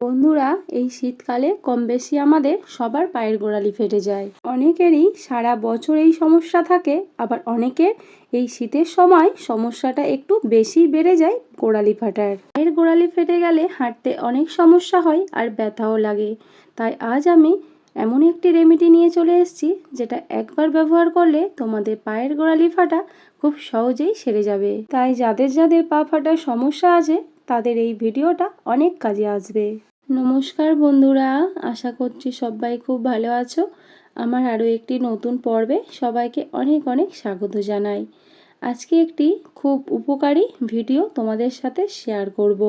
বন্ধুরা, এই শীতকালে কম বেশি আমাদের সবার পায়ের গোড়ালি ফেটে যায়। অনেকেরই সারা বছর এই সমস্যা থাকে, আবার অনেকের এই শীতের সময় সমস্যাটা একটু বেশি বেড়ে যায় গোড়ালি ফাটার। পায়ের গোড়ালি ফেটে গেলে হাঁটতে অনেক সমস্যা হয় আর ব্যথাও লাগে। তাই আজ আমি এমন একটি রেমেডি নিয়ে চলে এসেছি, যেটা একবার ব্যবহার করলে তোমাদের পায়ের গোড়ালি ফাটা খুব সহজেই সেরে যাবে। তাই যাদের যাদের পা ফাটার সমস্যা আছে তাদের এই ভিডিওটা অনেক কাজে আসবে। নমস্কার বন্ধুরা, আশা করছি সবাই খুব ভালো আছো। আমার আরও একটি নতুন পর্বে সবাইকে অনেক অনেক স্বাগত জানাই। আজকে একটি খুব উপকারী ভিডিও তোমাদের সাথে শেয়ার করব।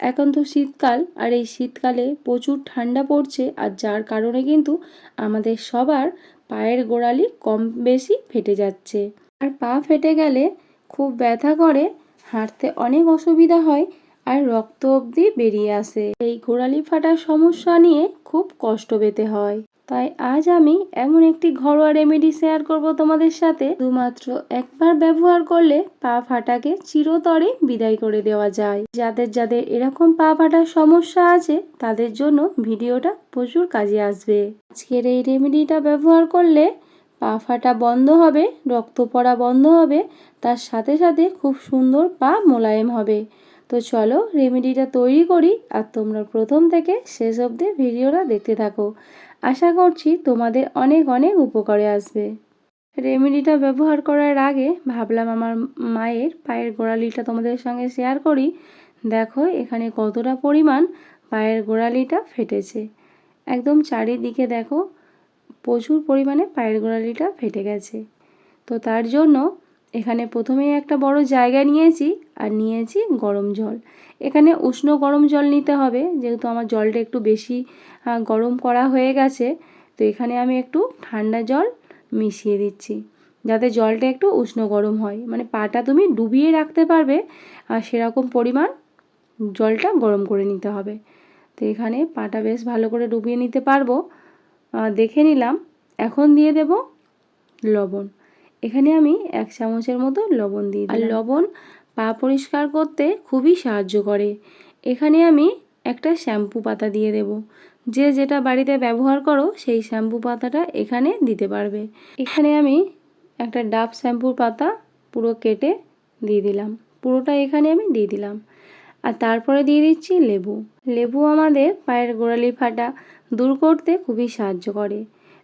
এখন তো শীতকাল, আর এই শীতকালে প্রচুর ঠান্ডা পড়ছে, আর যার কারণে কিন্তু আমাদের সবার পায়ের গোড়ালি কম বেশি ফেটে যাচ্ছে। আর পা ফেটে গেলে খুব ব্যথা করে হাঁটতে অনেক অসুবিধা হয় আর রক্ত অবধি বেরিয়ে আসে। এই গোড়ালি ফাটার সমস্যা নিয়ে খুব কষ্ট পেতে হয়। তাই আজ আমি এমন একটি ঘরোয়া রেমেডি শেয়ার করব তোমাদের সাথে। শুধুমাত্র একবার ব্যবহার করলে পা ফাটাকে চিরতরে বিদায় করে দেওয়া যায়। যাদের যাদের এরকম পা ফাটার সমস্যা আছে, তাদের জন্য ভিডিওটা প্রচুর কাজে আসবে। আজকের এই রেমেডিটা ব্যবহার করলে পা ফাটা বন্ধ হবে, রক্ত পড়া বন্ধ হবে, তার সাথে সাথে খুব সুন্দর পা মোলায়েম হবে। তো চলো রেমেডিটা তৈরি করি আর তোমরা প্রথম থেকে শেষ অবধি ভিডিওটা দেখতে থাকো। আশা করছি তোমাদের অনেক অনেক উপকারে আসবে। রেমেডিটা ব্যবহার করার আগে ভাবলাম আমার মায়ের পায়ের গোড়ালিটা তোমাদের সঙ্গে শেয়ার করি। দেখো এখানে কতটা পরিমাণ পায়ের গোড়ালিটা ফেটেছে। একদম চারিদিকে দেখো প্রচুর পরিমাণে পায়ের গোড়ালিটা ফেটে গেছে। তো তার জন্য এখানে প্রথমেই একটা বড় জায়গা নিয়েছি আর নিয়েছি গরম জল। এখানে উষ্ণ গরম জল নিতে হবে, যেহেতু আমার জলটা একটু বেশি গরম করা হয়ে গেছে। তো এখানে আমি একটু ঠান্ডা জল মিশিয়ে দিচ্ছি, যাতে জলটা একটু উষ্ণ গরম হয়। মানে পাটা তুমি ডুবিয়ে রাখতে পারবে আর সেরকম পরিমাণ জলটা গরম করে নিতে হবে। তো এখানে পাটা বেশ ভালো করে ডুবিয়ে নিতে পারব। দেখে নিলাম। এখন দিয়ে দেব লবণ। এখানে আমি এক চামচের মতো লবণ দিই আর লবণ পা পরিষ্কার করতে খুবই সাহায্য করে। এখানে আমি একটা শ্যাম্পু পাতা দিয়ে দেব। যে যেটা বাড়িতে ব্যবহার করো, সেই শ্যাম্পু পাতাটা এখানে দিতে পারবে। এখানে আমি একটা ডাব শ্যাম্পুর পাতা পুরো কেটে দিয়ে দিলাম। পুরোটা এখানে আমি দিয়ে দিলাম। আর তারপরে দিয়ে দিচ্ছি লেবু। লেবু আমাদের পায়ের গোড়ালি ফাটা দূর করতে খুবই সাহায্য করে।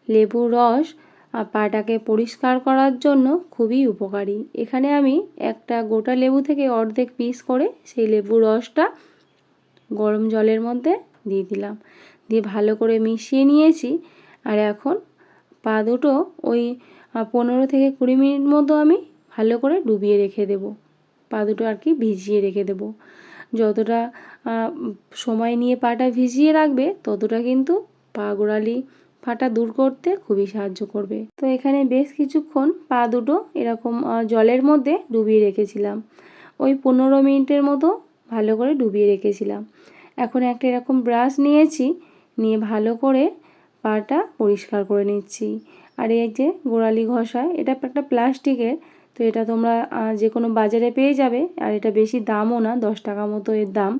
লেবুর রস আর পাটাকে পরিষ্কার করার জন্য খুবই উপকারী। এখানে আমি একটা গোটা লেবু থেকে অর্ধেক পিস করে সেই লেবুর রসটা গরম জলের মধ্যে দিয়ে দিলাম। দিয়ে ভালো করে মিশিয়ে নিয়েছি। আর এখন পা দুটো ওই পনেরো থেকে কুড়ি মিনিট মতো আমি ভালো করে ডুবিয়ে রেখে দেব। পা দুটো আর কি ভিজিয়ে রেখে দেব। যতটা সময় নিয়ে পাটা ভিজিয়ে রাখবে, ততটা কিন্তু পা গোড়ালি ফাটা দূর করতে খুবই সাহায্য করবে। তো এখানে বেশ কিছুক্ষণ পা দুটো এরকম জলের মধ্যে ডুবিয়ে রেখেছিলাম। ওই পনেরো মিনিটের মতো ভালো করে ডুবিয়ে রেখেছিলাম। এখন একটা এরকম ব্রাশ নিয়েছি, নিয়ে ভালো করে পাটা পরিষ্কার করে নিচ্ছি। আর এই যে গোড়ালি ঘষা এটা একটা প্লাস্টিকের তো এটা তোমরা যে কোনো বাজারে পেয়ে যাবে, আর এটা বেশি দামও না, দশ টাকা মতো এর দাম।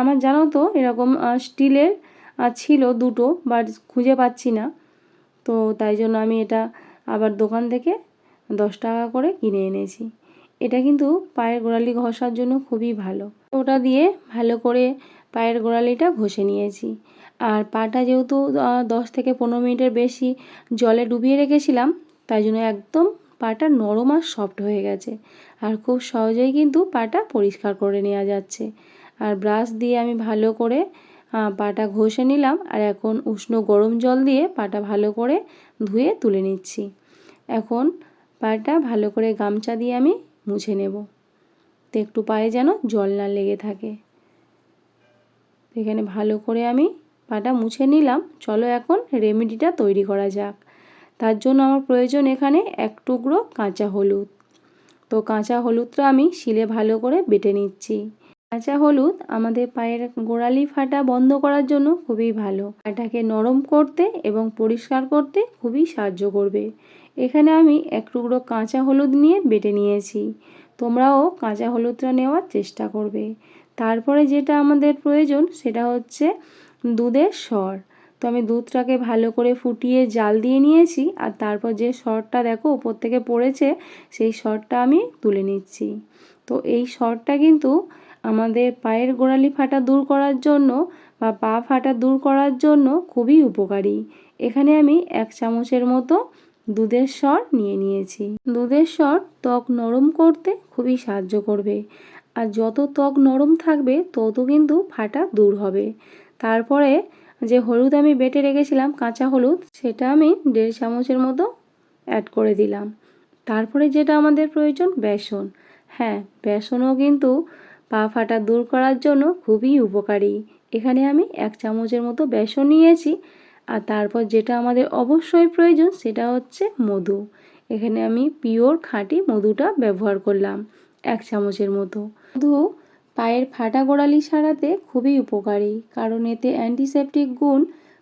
আমার জানো তো, এরকম স্টিলের ছিল দুটো, বাট খুঁজে পাচ্ছি না। তো তাই জন্য আমি এটা আবার দোকান থেকে দশ টাকা করে কিনে এনেছি। এটা কিন্তু পায়ের গোড়ালি ঘষার জন্য খুবই ভালো। ওটা দিয়ে ভালো করে পায়ের গোড়ালিটা ঘষে নিয়েছি। আর পাটা যেহেতু দশ থেকে পনেরো মিনিটের বেশি জলে ডুবিয়ে রেখেছিলাম, তাই জন্য একদম পাটা নরম আর সফট হয়ে গেছে। আর খুব সহজেই কিন্তু পাটা পরিষ্কার করে নেওয়া যাচ্ছে। আর ব্রাশ দিয়ে আমি ভালো করে পাটা ঘষে নিলাম আর এখন উষ্ণ গরম জল দিয়ে পাটা ভালো করে ধুয়ে তুলে নিচ্ছি। এখন পাটা ভালো করে গামছা দিয়ে আমি মুছে নেব। তো একটু পায়ে যেন জল না লেগে থাকে। এখানে ভালো করে আমি পাটা মুছে নিলাম। চলো এখন রেমেডিটা তৈরি করা যাক। তার জন্য আমার প্রয়োজন এখানে এক টুকরো কাঁচা হলুদ। তো কাঁচা হলুদটা আমি শিলে ভালো করে বেটে নিচ্ছি। কাঁচা হলুদ আমাদের পায়ের গোড়ালি ফাটা বন্ধ করার জন্য খুবই ভালো। এটাকে নরম করতে এবং পরিষ্কার করতে খুবই সাহায্য করবে। এখানে আমি এক টুকরো কাঁচা হলুদ নিয়ে বেটে নিয়েছি। তোমরাও কাঁচা হলুদটা নেওয়ার চেষ্টা করবে। তারপরে যেটা আমাদের প্রয়োজন সেটা হচ্ছে দুধের স্বর তো আমি দুধটাকে ভালো করে ফুটিয়ে জাল দিয়ে নিয়েছি আর তারপর যে সরটা দেখো ওপর থেকে পড়েছে, সেই সরটা আমি তুলে নিচ্ছি। তো এই সরটা কিন্তু আমাদের পায়ের গোড়ালি ফাটা দূর করার জন্য বা পা ফাটা দূর করার জন্য খুবই উপকারী। এখানে আমি এক চামচের মতো দুধের স্বর নিয়ে নিয়েছি। দুধের স্বর ত্বক নরম করতে খুবই সাহায্য করবে। আর যত ত্বক নরম থাকবে, তত কিন্তু ফাটা দূর হবে। তারপরে যে হলুদ আমি বেটে রেখেছিলাম, কাঁচা হলুদ, সেটা আমি দেড় চামচের মতো অ্যাড করে দিলাম। তারপরে যেটা আমাদের প্রয়োজন, বেসন। হ্যাঁ বেসনও কিন্তু পা ফাটা দূর করার জন্য খুবই উপকারী। এখানে আমি এক চামচের মতো বেসন নিয়েছি, আর তারপর যেটা আমাদের অবশ্যই প্রয়োজন, সেটা হচ্ছে মধু। এখানে আমি পিওর খাঁটি মধুটা ব্যবহার করলাম, এক চামচের মতো। মধু পায়ের ফাটা গোড়ালি সারাতে খুবই উপকারী, কারণ এতে অ্যান্টিসেপটিক গুণ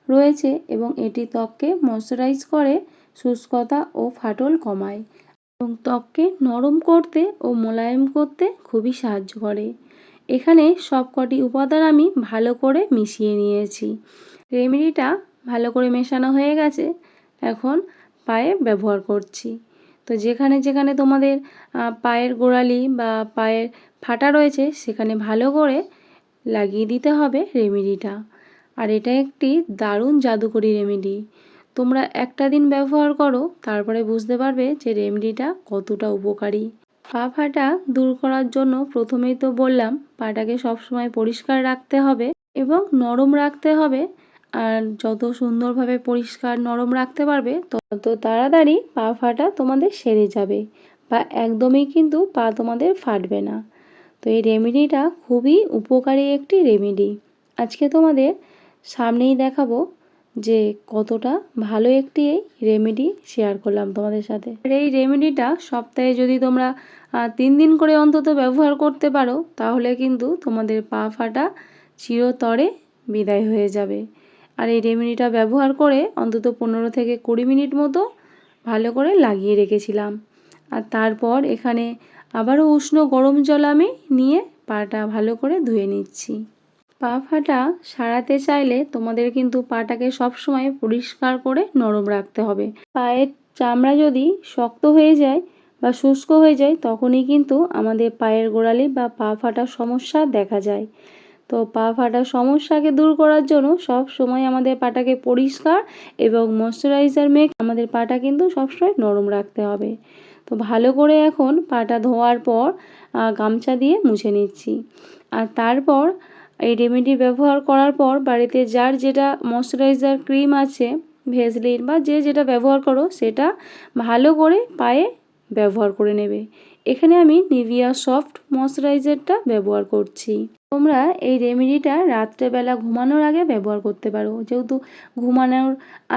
রয়েছে এবং এটি ত্বককে ময়শ্চারাইজ করে, শুষ্কতা ও ফাটল কমায় এবং ত্বককে নরম করতে ও মোলায়েম করতে খুবই সাহায্য করে। এখানে সবকটি উপাদান আমি ভালো করে মিশিয়ে নিয়েছি। রেমেডিটা ভালো করে মেশানো হয়ে গেছে, এখন পায়ে ব্যবহার করছি। তো যেখানে যেখানে তোমাদের পায়ের গোড়ালি বা পায়ের ফাটা রয়েছে, সেখানে ভালো করে লাগিয়ে দিতে হবে রেমেডিটা। আর এটা একটি দারুণ জাদুকরি রেমেডি। তোমরা একটা দিন ব্যবহার করো, তারপরে বুঝতে পারবে যে রেমেডিটা কতটা উপকারী। পা ফাটা দূর করার জন্য প্রথমেই তো বললাম, পাটাকে সবসময় পরিষ্কার রাখতে হবে এবং নরম রাখতে হবে। আর যত সুন্দরভাবে পরিষ্কার নরম রাখতে পারবে, তত তাড়াতাড়ি পা ফাটা তোমাদের সেরে যাবে বা একদমই কিন্তু পা তোমাদের ফাটবে না। তো এই রেমেডিটা খুবই উপকারী একটি রেমেডি। আজকে তোমাদের সামনেই দেখাবো যে কতটা ভালো একটি এই রেমেডি শেয়ার করলাম তোমাদের সাথে। এই রেমেডিটা সপ্তাহে যদি তোমরা তিন দিন করে অন্তত ব্যবহার করতে পারো, তাহলে কিন্তু তোমাদের পা ফাটা চিরতরে বিদায় হয়ে যাবে। আর এই রেমেডিটা ব্যবহার করে অন্তত পনেরো থেকে কুড়ি মিনিট মতো ভালো করে লাগিয়ে রেখেছিলাম। আর তারপর এখানে আবারও উষ্ণ গরম জল আমি নিয়ে পাটা ভালো করে ধুয়ে নিচ্ছি। পা ফাটা সারাতে চাইলে তোমাদের কিন্তু পাটাকে সবসময় পরিষ্কার করে নরম রাখতে হবে। পায়ের চামড়া যদি শক্ত হয়ে যায় বা শুষ্ক হয়ে যায়, তখনই কিন্তু আমাদের পায়ের গোড়ালি বা পা ফাটার সমস্যা দেখা যায়। তো পা ফাটার সমস্যাকে দূর করার জন্য সব সময় আমাদের পাটাকে পরিষ্কার এবং ময়শ্চারাইজার মেক আমাদের পাটা কিন্তু সবসময় নরম রাখতে হবে। তো ভালো করে এখন পাটা ধোয়ার পর গামছা দিয়ে মুছে নিচ্ছি। আর তারপর এই রেমেডি ব্যবহার করার পর বাড়িতে যার যেটা ময়শ্চারাইজার ক্রিম আছে ভেজলিন বা যে যেটা ব্যবহার করো, সেটা ভালো করে পায়ে ব্যবহার করে নেবে। এখানে আমি নিভিয়া সফট ময়শ্চারাইজারটা ব্যবহার করছি। তোমরা এই রেমেডিটা রাত্রেবেলা ঘুমানোর আগে ব্যবহার করতে পারো। যেহেতু ঘুমানোর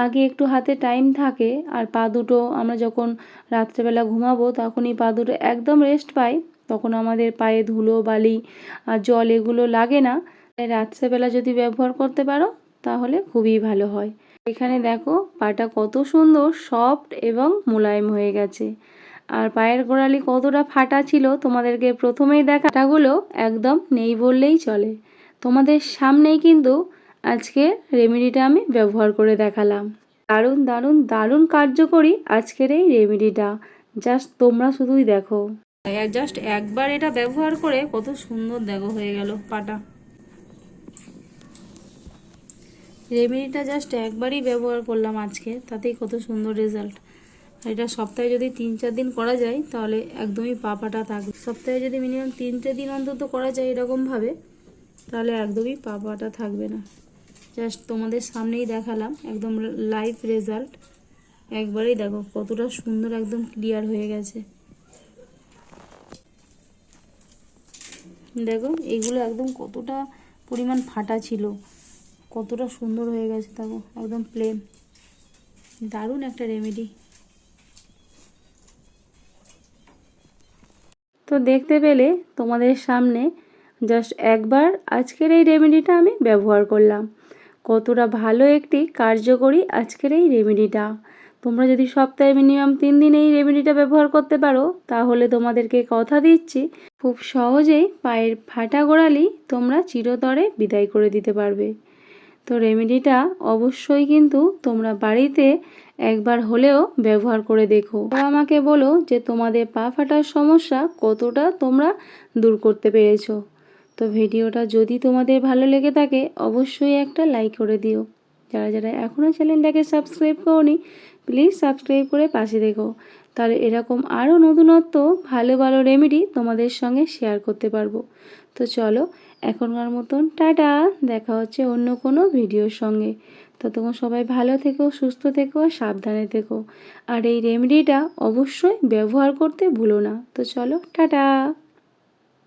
আগে একটু হাতে টাইম থাকে, আর পা দুটো আমরা যখন রাত্রেবেলা ঘুমাবো, তখনই পা দুটো একদম রেস্ট পাই, তখন আমাদের পায়ে ধুলো, বালি আর জল এগুলো লাগে না। তাই রাত্রেবেলা যদি ব্যবহার করতে পারো, তাহলে খুবই ভালো হয়। এখানে দেখো পাটা কত সুন্দর সফট এবং মোলায়েম হয়ে গেছে। আর পায়ের গোড়ালি কতটা ফাটা ছিল তোমাদেরকে প্রথমেই দেখাটাগুলো একদম নেই বললেই চলে। তোমাদের সামনেই কিন্তু আজকে রেমেডিটা আমি ব্যবহার করে দেখালাম। দারুণ দারুণ দারুণ কার্যকরী আজকের এই রেমেডিটা। জাস্ট তোমরা শুধুই দেখো। জাস্ট একবার এটা ব্যবহার করে কত সুন্দর দেখো হয়ে গেল পাটা। রেমেডিটা জাস্ট একবারই ব্যবহার করলাম আজকে, তাতেই কত সুন্দর রেজাল্ট এটা সপ্তাহে যদি তিন, চার দিন করা যায়, তাহলে একদমই পাপাটা থাকবে। সপ্তাহে যদি মিনিমাম তিনটে দিন অন্তত করা যায় এরকমভাবে, তাহলে একদমই পাপাটা থাকবে না। জাস্ট তোমাদের সামনেই দেখালাম, একদম লাইভ রেজাল্ট একবারেই দেখো, কতটা সুন্দর একদম ক্লিয়ার হয়ে গেছে। দেখো, এগুলো একদম কতটা পরিমাণ ফাটা ছিল। কতটা সুন্দর হয়ে গেছে, দেখো, একদম প্লেন দারুণ একটা রেমেডি তো দেখতে পেলে তোমাদের সামনে জাস্ট একবার আজকের এই রেমেডিটা আমি ব্যবহার করলাম। কতটা ভালো একটি কার্যকরী আজকের এই রেমেডিটা তোমরা যদি সপ্তাহে মিনিমাম তিন দিন এই রেমেডিটা ব্যবহার করতে পারো, তাহলে তোমাদেরকে কথা দিচ্ছি, খুব সহজেই পায়ের ফাটা গোড়ালি তোমরা চিরতরে বিদায় করে দিতে পারবে। তো রেমেডিটা অবশ্যই কিন্তু তোমরা বাড়িতে একবার হলেও ব্যবহার করে দেখো। আমাকে বলো যে, তোমাদের পা ফাটার সমস্যা কতটা তোমরা দূর করতে পেরেছ। তো ভিডিওটা যদি তোমাদের ভালো লেগে থাকে, অবশ্যই একটা লাইক করে দিও। যারা যারা এখনও চ্যানেলটাকে সাবস্ক্রাইব করনি প্লিজ সাবস্ক্রাইব করে পাশে দেখো। তাহলে এরকম আরও নতুনত্ব, ভালো ভালো রেমেডি তোমাদের সঙ্গে শেয়ার করতে পারব। তো চলো এখনকার মতন, টাটা। দেখা হচ্ছে অন্য কোনো ভিডিওর সঙ্গে। ততক্ষণ সবাই ভালো থেকো, সুস্থ থেকো আর সাবধানে থেকো। আর এই রেমেডিটা অবশ্যই ব্যবহার করতে ভুলো না। তো চলো, টাটা।